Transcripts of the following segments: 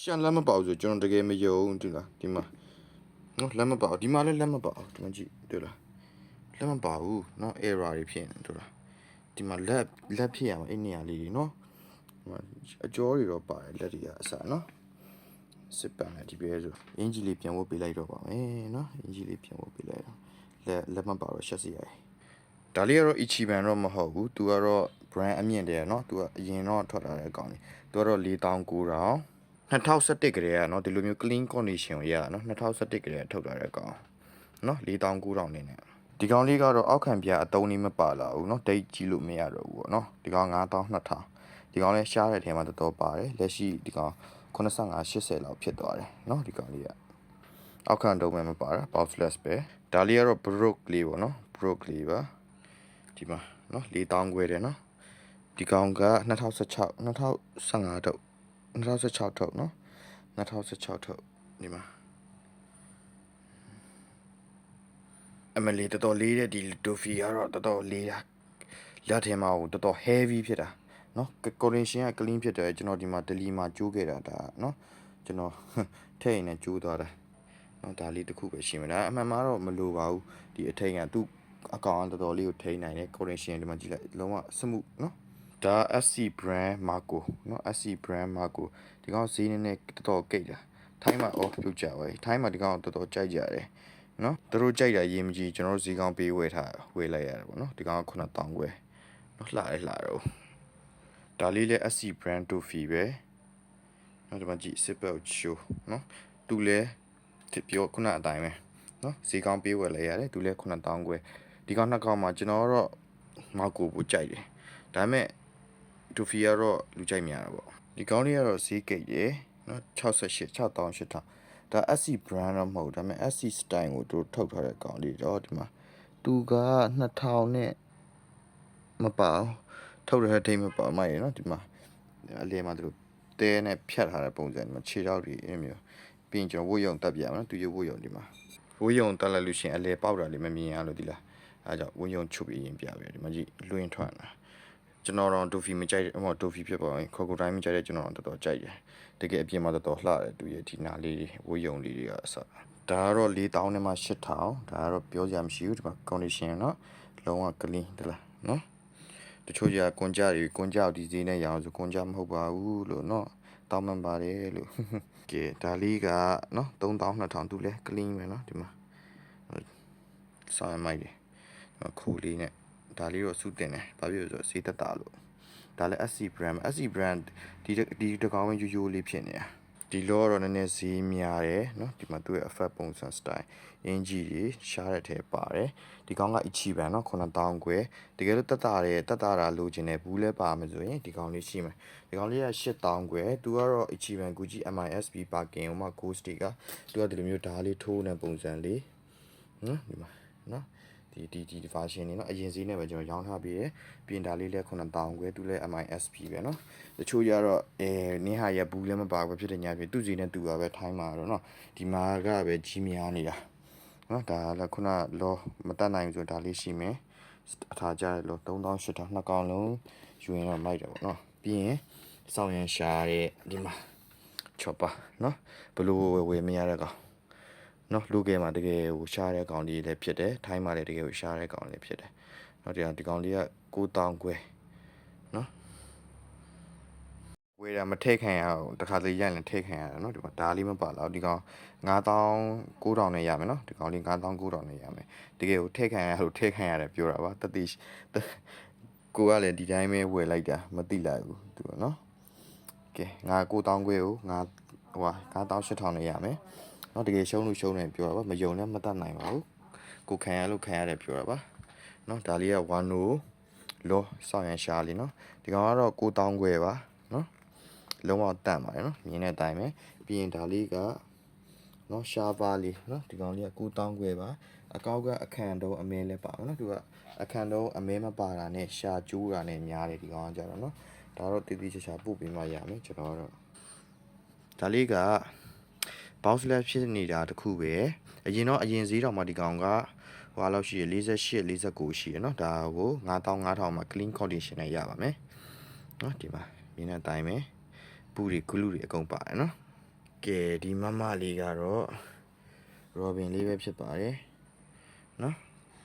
ရှန်လက်မပေါဘူးဆိုကျွန်တော်တကယ်မယုံဒီလားဒီမှာနော်လက်မပေါဒီမှာလည်းလက်မပေါဒီမှာကြည့်တွေ့လားလက်မပေါဘူးနော် error တွေဖြစ်နေတွေ့လားဒီမှာလက်လက်ဖြစ်ရမှာအဲ့နေရာလေးတွေနော်ဒီမှာအကျော်တွေတော့ပါတယ်လက်တွေကအစနော်စစ်ပန်လည်းဒီပြဲဆိုအင်ဂျီလေးပြန်ဝတ်ပေးလိုက်တော့ပါမယ်နော်အင်ဂျီလေးပြန်ဝတ်ပေးလိုက်တော့လက်လက်မပေါတော့ရှက်စီရတယ်ဒါလေးကတော့ Ichiban တော့မဟုတ်ဘူးသူကတော့ brand အမြင့်တယ်နော်သူကအရင်တော့ထွက်လာတဲ့အကောင်လေးသူကတော့4900 2011ကလေးကနော်ဒီလိုမျိုး clean condition ကိုရတာနော်2011ကလေးကထုတ်လာတဲ့အကောင်နော်4900နေနဲ့ဒီကောင်လေးကတော့အောက်ခံပြအတုံးလေးမပါလာဘူးနော်ဒိတ်ကြည့်လို့မရတော့ဘူးပေါ့နော်ဒီကောင်9200ဒီကောင်လေးရှားတဲ့ထဲမှာတော်တော်ပါတယ်လက်ရှိဒီကောင်85 80လောက်ဖြစ်သွားတယ်နော်ဒီကောင်လေးကအောက်ခံတုံးမဲ့မပါတာ bounceless ပဲဒါလေးကတော့ broke လေးပေါ့နော် broke လေးပါဒီမှာနော်4000ခွဲတယ်နော်ဒီကောင်က2016 2015တော့ 2016ထုတ်နော်2016ထုတ်ဒီမှာအမလီတော်တော်လေးတဲ့ဒီဒိုဖီကတော့တော်တော်လေးတာလက်ထဲမှာဟိုတော်တော် heavy ဖြစ်တာနော်ကိုရင်ရှင်က clean ဖြစ်တယ်ကျွန်တော်ဒီမှာဒလီမှာကျိုးခဲ့တာဒါနော်ကျွန်တော်ထည့်ရင်လည်းကျိုးသွားတယ်နော်ဒါလေးတစ်ခုပဲရှိမှာဒါအမှန်မှာတော့မလိုပါဘူးဒီအထိန်ကသူ့အကောင်တော်တော်လေးကိုထိန်းနိုင်တယ်ကိုရင်ရှင်ဒီမှာကြည့်လိုက်လုံးဝစမှုနော် ဒါ SC brand Marco เนาะ SC brand Marco ဒီကောင်ဈေးနည်းနည်းတော်တော်ကိတ်တာထိုင်းမှာအော်ပြုတ်ကြပါထိုင်းမှာဒီကောင်တော်တော်ကြိုက်ကြတယ်เนาะသူတို့ကြိုက်တာရေးမကြည့်ကျွန်တော်တို့ဈေးကောင်ပေးဝယ်ထားဝယ်လိုက်ရတယ်ပေါ့เนาะဒီကောင်က9000ခွဲเนาะလှရဲလှတော့ဒါလေးလည်း SC brand Tofi ပဲเนาะဒီမှာကြည့် Sipel Show เนาะသူလည်းပြောခုနအတိုင်းပဲเนาะဈေးကောင်ပေးဝယ်လိုက်ရတယ်သူလည်း9000ခွဲဒီကောင်နှစ်ကောင်မှာကျွန်တော်ကတော့မောက်ကိုပူကြိုက်တယ်ဒါပေမဲ့ ဒူဖီကတော့လူကြိုက်များတာပေါ့ဒီကောင်းလေးကတော့ဈေးကိတ်ရယ်နော်68 6800ဒါ SC brand တော့မဟုတ်ဒါပေမဲ့ SC style ကိုတို့ထုတ်ထားတဲ့ကောင်းလေးတော့ဒီမှာသူက2000နဲ့မပါဘူးထုတ်တဲ့ထိမ့်မပါမိုက်ရနော်ဒီမှာအလဲမှာတို့တဲနဲ့ဖြတ်ထားတဲ့ပုံစံဒီမှာခြေထောက်တွေအဲ့မျိုးပြီးရင်ကျွန်တော်ဝတ်ရုံတက်ပြရမယ်နော်သူရဝတ်ရုံဒီမှာဝတ်ရုံတက်လိုက်လို့ရှရင်အလဲပေါက်တာလေးမမြင်ရလို့ဒီလားအဲကြောင့်ဝတ်ရုံချုပ်ပြီးရင်ပြပဲဒီမှာကြည့်လွင်ထွက်လာ ကျွန်တော်တော့ဒိုဖီမကြိုက်ဟိုဒိုဖီဖြစ်ပါရင်ခေါ်ကိုတိုင်းမကြိုက်တဲ့ကျွန်တော်တော့တော်တော်ကြိုက်တယ်တကယ်အပြင်မှာတော်တော်လှတယ်သူရဲ့ဒီနာလေးဝေးယုံလေးတွေကအစဒါကတော့4000နဲ့မှ8000ဒါကတော့ပြောစရာမရှိဘူးဒီမှာ condition เนาะလုံးဝ clean တလားเนาะတချို့ကြီးကွန်ကြတွေကွန်ကြဒီဈေးနဲ့ရအောင်ဆိုကွန်ကြမဟုတ်ပါဘူးလို့เนาะတောင်းမှန်ပါတယ်လို့ကဲဒါလေးကเนาะ3200သူလဲ clean ပဲเนาะဒီမှာဆောင်းမိုက်တယ်ခိုးလေးနဲ့ ဒါလေးတော့စုတင်တယ်ဘာဖြစ်လို့ဆိုတော့ဈေးသက်တာလို့ဒါလည်း SC brand SC brand ဒီဒီတကောင်ရိုးရိုးလေးဖြစ်နေတာဒီလောတော့နည်းနည်းဈေးများတယ်เนาะဒီမှာသူ့ရဲ့ effect ပုံစံ style အင်ဂျီတွေရှားတဲ့ထဲပါတယ်ဒီကောင်က Ichiban เนาะ9000ခွဲတကယ်လို့တက်တာတယ်တက်တာတာလိုချင်တယ်ဘူးလဲပါမယ်ဆိုရင်ဒီကောင်လေးရှိမယ်ဒီကောင်လေးက8000ခွဲသူကတော့ Ichiban Gucci MISB parking ဟိုမှာ ghost တွေကသူကဒီလိုမျိုးဓာတ်လေးထိုးနေပုံစံလေးနော်ဒီမှာနော် ဒီဒီဒီ version နေเนาะအရင်စီးနဲ့ပဲကျွန်တော်ရောင်းထားပြီးရယ်ပြင်တာလေးလဲ9000ခွဲသူလဲ MISP ပဲเนาะတချို့ကြတော့အဲနင်းဟာရဘူးလည်းမပါဘူးဖြစ်တဲ့ညာဖြစ်သူစီနဲ့တူတာပဲထိုင်းမှာတော့เนาะဒီမှာကပဲကြီးများနေတာเนาะဒါလည်းခုနလောမတတ်နိုင်ဘူးဆိုဒါလေးရှိမယ်အထာကြရလို့3800နှစ်ကောင်လုံးယူရင်တော့မိုက်တယ်ပေါ့เนาะပြီးရင်စောင်းရန်ရှာတဲ့ဒီမှာချော့ပါเนาะဘလို့ဝယ်ဝယ်မရတဲ့ကောင် နော်လူကဲမှာတကယ်ဟိုရှားတဲ့ကောင်လေးလည်းဖြစ်တယ်ထိုင်းမှာလည်းတကယ်ဟိုရှားတဲ့ကောင်လေးဖြစ်တယ်နော်ဒီကောင်ဒီကောင်လေးက9000ခွဲနော်ဝယ်တာမထိတ်ခံရအောင်တခါလေရိုက်ရင်ထိတ်ခံရတယ်နော်ဒီမှာဒါလေးမပါတော့ဒီကောင်9000 9000နဲ့ရမယ်နော်ဒီကောင်လေး9000 9000နဲ့ရမယ်တကယ်ဟိုထိတ်ခံရလို့ထိတ်ခံရတယ်ပြောတာပါတတိကိုကလည်းဒီတိုင်းပဲဝယ်လိုက်တာမသိလိုက်ဘူးသူကနော်ကဲငါ9000ခွဲကိုငါဟိုဟာ9000 8000နဲ့ရမယ် เนาะတကယ်ရှုံးလို့ရှုံးတယ်ပြောတာပါမယုံလည်းမတတ်နိုင်ပါဘူးကိုခံရလို့ခံရတယ်ပြောတာပါเนาะဒါလေးက1 no လောစောင်းရန်ရှားလေးเนาะဒီကောင်ကတော့9000ခွဲပါเนาะလုံးဝတန့်ပါတယ်เนาะမြင်တဲ့အတိုင်းပဲပြီးရင်ဒါလေးကเนาะရှားပါလေးเนาะဒီကောင်လေးက9000ခွဲပါအကောက်ကအခန့်တုံးအမဲလဲပါเนาะသူကအခန့်တုံးအမဲမပါတာနဲ့ရှာကျိုးတာနဲ့များတယ်ဒီကောင်ကကြတော့เนาะဒါတော့တိတိကျကျပို့ပေးမှရမယ်ကျွန်တော်ကတော့ဒါလေးက bounce left ဖြစ်နေတာတခုပဲအရင်တော့အရင်ဈေးတော်မှာဒီကောင်ကဟွာလောက်ရှိရ48 49ရှိရနော်ဒါကို9500မှာ clean condition နဲ့ရပါမယ်နော်ဒီမှာမြင်းတဲ့အတိုင်းပဲပူတွေဂလူတွေအကုန်ပါတယ်နော်ကဲဒီမမလေးကတော့ robin လေးပဲဖြစ်ပါတယ်နော်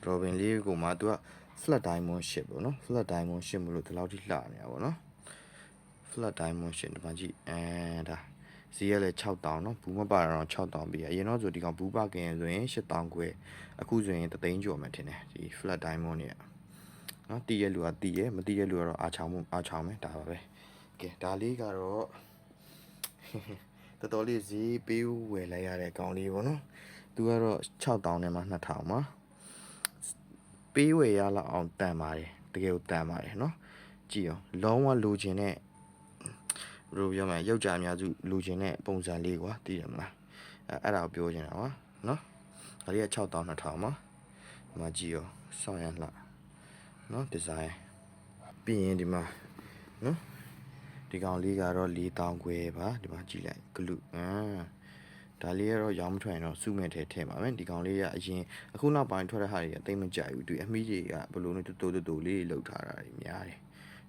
robin လေးကိုမှသူက flat diamond ရှစ်ပေါ့နော် flat diamond ရှစ်မလို့ဒီလောက်ထိလှနေတာပေါ့နော် flat diamond ရှစ်ဒီမှာကြည့်အဲဒါ ဈေးရလဲ6000နော်ဘူးမပါတော့6000ပြည့်အရင်တော့ဆိုဒီကောင်ဘူးပါကင်ဆိုရင်8000ခွဲအခုဆိုရင်တသိန်းကျော်မှထင်တယ်ဒီ flat diamond เนี่ยနော်တည်ရလူကတည်ရမတည်ရလူကတော့အာချောင်းမှုအာချောင်းပဲဒါပါပဲကဲဒါလေးကတော့ တော်တော်လေးဈေးပေးဝယ်လိုက်ရတဲ့ကောင်လေးပေါ့နော်သူကတော့6000နဲ့မှ2000ပါပေးဝယ်ရလောက်အောင်တန်ပါတယ်တကယ်ကိုတန်ပါတယ်နော်ကြည့်အောင်လုံးဝလိုချင်တဲ့ ဘယ်လိုပြောမလဲယောက်ျားအများစုလိုချင်တဲ့ပုံစံလေးကွာသိတယ်မလားအဲအဲ့ဒါကိုပြောချင်တာပါနော်ဒါလေးက6000 2000ပါဒီမှာကြည့်ရောစောင်းရလှနော်ဒီဇိုင်းပြီးရင်ဒီမှာနော်ဒီကောင်လေးကတော့4000ခွဲပါဒီမှာကြည့်လိုက်ဂလူအာဒါလေးကတော့ရောင်းမထွက်ရင်တော့စုမဲ့ထဲထည့်ပါမယ်ဒီကောင်လေးကအရင်အခုနောက်ပိုင်းထွက်တဲ့ဟာတွေအသိမကြိုက်ဘူးဒီအမီးတွေကဘယ်လိုလဲတူတူတူလေးလောက်ထားတာတွေများတယ်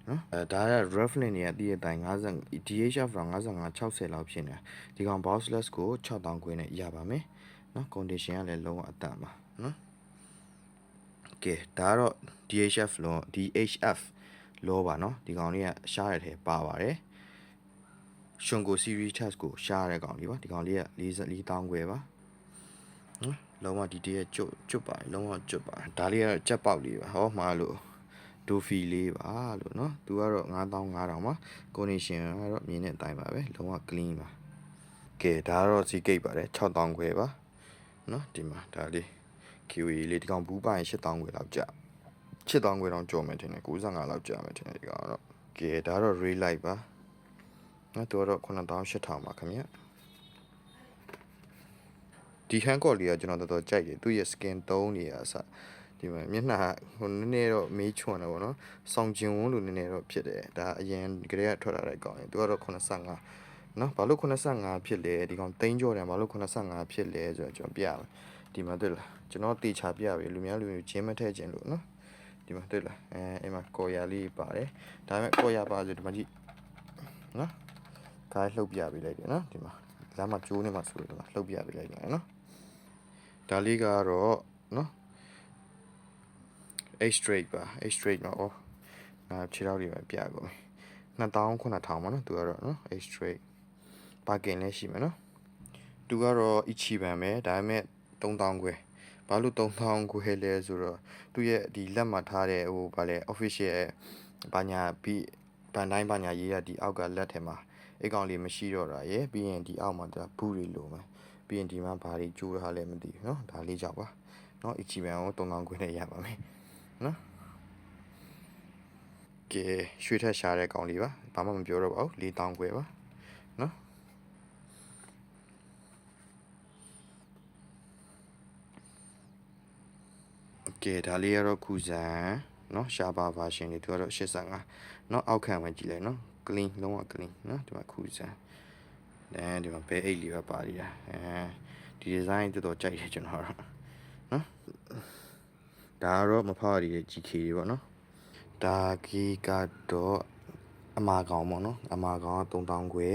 နော်အဲဒါက reference တွေကတည့်တဲ့အတိုင်း50 DHF 55 60လောက်ဖြစ်နေဒီကောင် bossless ကို6000ခွဲနဲ့ရပါမယ်နော် condition ကလည်းလုံးဝအတန်ပါနော်ကဲဒါကတော့ DHF လော DHF လောပါနော်ဒီကောင်လေးကရှားရတဲ့ထဲပါပါတယ်ရှွန်ကို series test ကိုရှားရတဲ့ကောင်လေးပါဒီကောင်လေးက44တောင်းခွဲပါနော်လုံးဝဒီတည်းကကျွတ်ကျွတ်ပါလုံးဝကျွတ်ပါဒါလေးကတော့ကြက်ပေါက်လေးပါဟောမှာလို့ ဒိုဖီလေးပါလို့နော်သူကတော့9500ပါ condition ကတော့မြင်တဲ့အတိုင်းပါပဲလုံးဝ clean ပါကဲဒါကတော့စီဂိတ်ပါတယ်6000ခွဲပါနော်ဒီမှာဒါလေး QE လေးဒီကောင်ဘူးပိုင်8000ခွဲလောက်ကြာ8000ခွဲတောင်ကြော်မယ်ထင်တယ်95လောက်ကြာမယ်ထင်တယ်ဒီကောင်ကတော့ကဲဒါတော့ ray light ပါနော်သူကတော့9800ပါခင်ဗျဒီ hand cord လေးကကျွန်တော်တော်တော်ကြိုက်တယ်သူရဲ့ skin tone တွေအစ ဒီမှာမျက်နှာဟိုနည်းနည်းတော့မေးချွန်တယ်ဗောနော်ဆောင်းကျင်ဝန်းလိုနည်းနည်းတော့ဖြစ်တယ်ဒါအရင်ကလေးကထွက်လာတဲ့ကောင်ရင်သူကတော့85နော်ဘာလို့85ဖြစ်လဲဒီကောင်တိန်းကြော်တယ်ဘာလို့85ဖြစ်လဲဆိုတော့ကျွန်တော်ပြရမယ်ဒီမှာတွေ့လားကျွန်တော်တေချာပြပြီလူများလူမျိုးချင်းမထည့်ခြင်းလို့နော်ဒီမှာတွေ့လားအဲအဲ့မှာကော်ယာလေးပါတယ်ဒါပေမဲ့ကော်ယာပါဆိုဒီမှာကြည့်နော်ခိုင်းလှုပ်ပြပေးလိုက်တယ်နော်ဒီမှာလမ်းမှာကျိုးနေမှာဆိုတော့ဒီမှာလှုပ်ပြပေးလိုက်တယ်နော်ဒါလေးကတော့နော် H straight ပါ H straight မှာဩငါခြေထောက်တွေပဲပြကုန်ပြီ2900ပါနော်သူကတော့နော် H straight ပါကင်လည်းရှိမယ်နော်သူကတော့ Ichiban ပဲဒါပေမဲ့3000ခွဲ ဘာလို့3000ကိုဟဲလဲဆိုတော့သူရဲ့ဒီလက်မှာထားတဲ့ဟိုဗာလဲ official ဘာညာပြီးဗန်တိုင်းဘာညာရေးရဒီအောက်ကလက်ထဲမှာအိတ်ကောင်လေးမရှိတော့တာရယ်ပြီးရင်ဒီအောက်မှာဒါဘူးတွေလိုမယ်ပြီးရင်ဒီမှာဘာတွေကျိုးထားလဲမသိဘူးเนาะဒါလေးကြောက်ပါเนาะအချီပန်ကို3000ခွဲနဲ့ရပါမယ် เนาะကဲရွှေထက်ရှားတဲ့ကောင်လေးပါဘာမှမပြောတော့ပါဘူး4000ခွဲပါเนาะ ကဲဒါလေးကတော့ခုစံเนาะရှားပါ version လေးသူကတော့85เนาะအောက်ခံပဲကြည့်လိုက်เนาะ clean လုံးဝ clean เนาะဒီမှာခုစံအဲဒီမှာဘဲအိတ်လေးပဲပါရတာအဲဒီ design တော်တော်ကြိုက်တယ်ကျွန်တော်တော့เนาะ ဒါကတော့မဖောက်ရည်တဲ့ GK တွေပေါ့နော်ဒါကီကတော့အမာကောင်ပေါ့နော်အမာကောင်က3000ခွဲ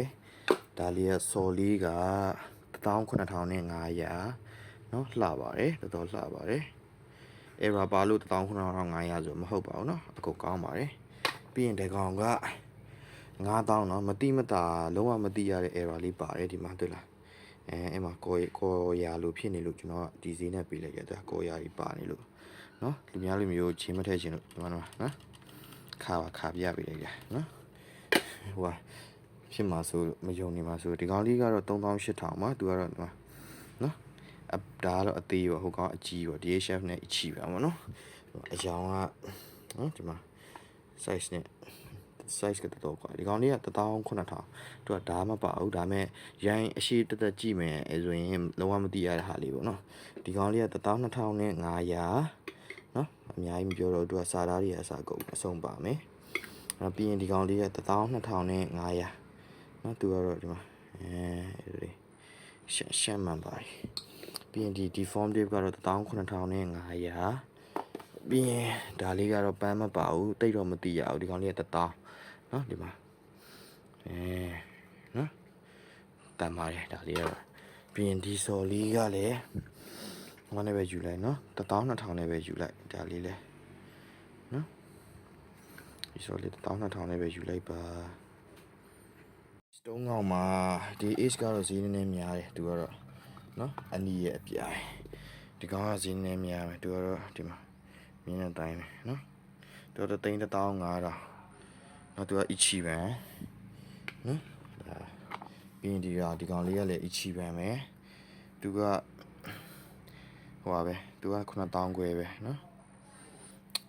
ဒါလေးကစော်လေးက19500နော်လှပါတယ်တော်တော်လှပါတယ်အဲဘာပါလို့19500ဆိုမဟုတ်ပါဘူးနော်အကုန်ကောင်းပါတယ်ပြီးရင်ဒီကောင်က9000နော်မတိမတာလုံးဝမတိရတဲ့ error လေးပါတယ်ဒီမှာတွေ့လားအဲအဲ့မှာကော်ကော်ရာလို့ဖြစ်နေလို့ကျွန်တော်ဒီဈေးနဲ့ပေးလိုက်ရတာကော်ရာကြီးပါနေလို့ နော်လူများလူမျိုးချင်းမထည့်ချင်လို့ဒီမှာနော်နော်ခါပါခါပြပေးလိုက်ကြနော်ဟိုဟာဖြစ်မှာဆိုမယုံနေမှာဆိုဒီကောင်လေးကတော့3800ပါသူကတော့နော်နော်အဒါကတော့အသေးပါဟိုကောင်အကြီးပါ DHF နဲ့အကြီးပါဗောနော်အယောင်ကနော်ဒီမှာ size နဲ့ size ကတော်တော်ကွာဒီကောင်လေးက19000သူကဒါမှပါဘူးဒါမဲ့ရိုင်းအရှိတက်တက်ကြည့်မယ်အဲဆိုရင်လောကမသိရတဲ့ဟာလေးပေါ့နော်ဒီကောင်လေးက12500နဲ့900 အများကြီးမပြောတော့သူကစာသားတွေအစားကုန်အဆုံးပါမယ်နောက်ပြီးရင်ဒီကောင်လေးက12500နော်သူကတော့ဒီမှာအဲဒီရှက်ရှက်မှန်ပါတယ်ပြီးရင်ဒီ deform dip ကတော့19500ပြီးရင်ဒါလေးကတော့ပန်းမပါဘူးတိတ်တော့မသိရဘူးဒီကောင်လေးက1000နော်ဒီမှာအဲနော်တန်ပါတယ်ဒါလေးကတော့ပြီးရင်ဒီစော်လေးကလည်း ငါနဲ့ပဲယူလိုက်နော်12000နဲ့ပဲယူလိုက်ဒါလေးလဲနော်ဒီစော်လေး12000နဲ့ပဲယူလိုက်ပါစတုံးကောင်မှာဒီ age ကတော့ဈေးနည်းနည်းများတယ်သူကတော့နော်အနီးရဲ့အပြိုင်ဒီကောင်ကဈေးနည်းနည်းများမယ်သူကတော့ဒီမှာမြင်းတဲ့အတိုင်းပဲနော်သူကတော့တိန်း15000နောက်သူက ichi ပဲနော်ဒါပြီးရင်ဒီကဒီကောင်လေးကလည်း ichi ပဲမယ်သူက ဟိုပါပဲသူက9000ခွဲပဲနော်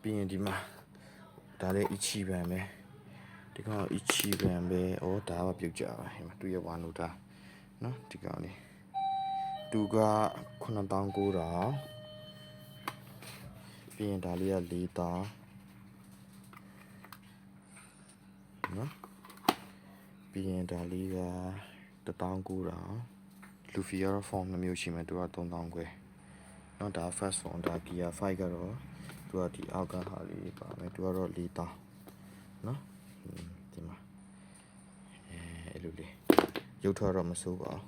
ပြီးရင်ဒီမှာဒါလည်း ichi ပဲမယ်ဒီကောင် ichi ပဲပဲဩဒါကပြုတ်ကြပါဟိမသူရဲ့ဝါနူတာနော်ဒီကောင်လေးသူက9000ကိုတာပြီးရင်ဒါလေးက4000နော်ပြီးရင်ဒါလေးက19000လူဖီကတော့ form နှမျိုးရှိမယ်သူက3000ခွဲ เนาะဒါ first form ဒါ gear 5ကတော့သူကဒီအောက်ကဟာလေးပါမယ်သူကတော့4000เนาะဒီမှာအဲအဲ့လိုလေးရုပ်ထွက်တော့မစိုးပါဘူး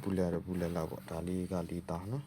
ဘူးလက်တော့ဘူးလက်လောက်ပေါ့ဒါလေးက4000เนาะ